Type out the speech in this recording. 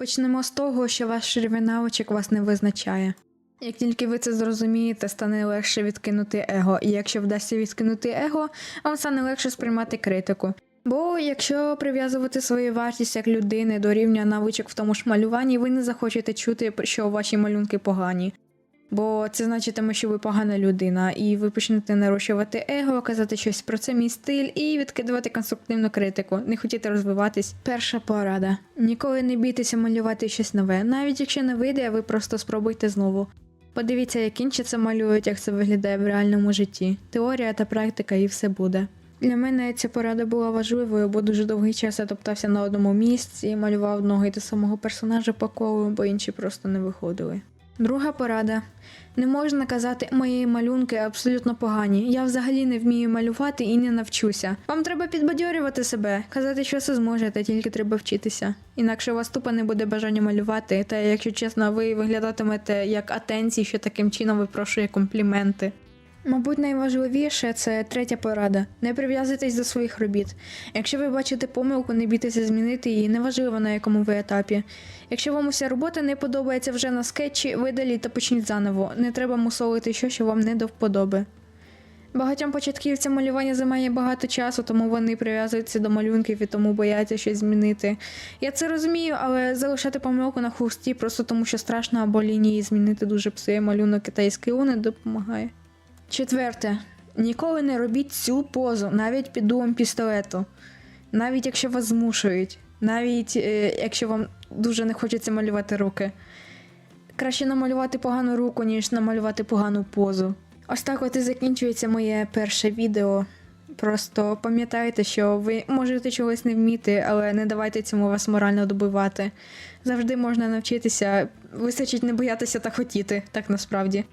Почнемо з того, що ваш рівень навичок вас не визначає. Як тільки ви це зрозумієте, стане легше відкинути его, і якщо вдасться відкинути его, вам стане легше сприймати критику. Бо якщо прив'язувати свою вартість як людини до рівня навичок в тому ж малюванні, ви не захочете чути, що ваші малюнки погані. Бо це значитиме, що ви погана людина, і ви почнете нарощувати его, казати щось про це мій стиль і відкидувати конструктивну критику, не хотіти розвиватись. Перша порада: ніколи не бійтеся малювати щось нове, навіть якщо не вийде, ви просто спробуйте знову. Подивіться, як інші це малюють, як це виглядає в реальному житті. Теорія та практика, і все буде. Для мене ця порада була важливою, бо дуже довгий час я топтався на одному місці і малював і того самого персонажа по колу, бо інші просто не виходили. Друга порада. Не можна казати, мої малюнки абсолютно погані. Я взагалі не вмію малювати і не навчуся. Вам треба підбадьорювати себе, казати, що все зможете, тільки треба вчитися. Інакше у вас тупо не буде бажання малювати, та якщо чесно, ви виглядатимете як атенції, що таким чином випрошує компліменти. Мабуть, найважливіше це третя порада. Не прив'язуйтесь до своїх робіт. Якщо ви бачите помилку, не бійтеся змінити її, неважливо на якому ви етапі. Якщо вам уся робота не подобається вже на скетчі, видаліть та почніть заново. Не треба мусолити що, що вам не до вподоби. Багатьом початківцям малювання займає багато часу, тому вони прив'язуються до малюнків і тому бояться щось змінити. Я це розумію, але залишати помилку на хусті просто тому, що страшно або лінії змінити дуже псує малюнок китайський не допомагає. Четверте. Ніколи не робіть цю позу, навіть під дулом пістолету. Навіть якщо вас змушують, навіть е, якщо вам дуже не хочеться малювати руки. Краще намалювати погану руку, ніж намалювати погану позу. Ось так от і закінчується моє перше відео. Просто пам'ятайте, що ви можете чогось не вміти, але не давайте цьому вас морально добивати. Завжди можна навчитися, вистачить не боятися та хотіти, так насправді.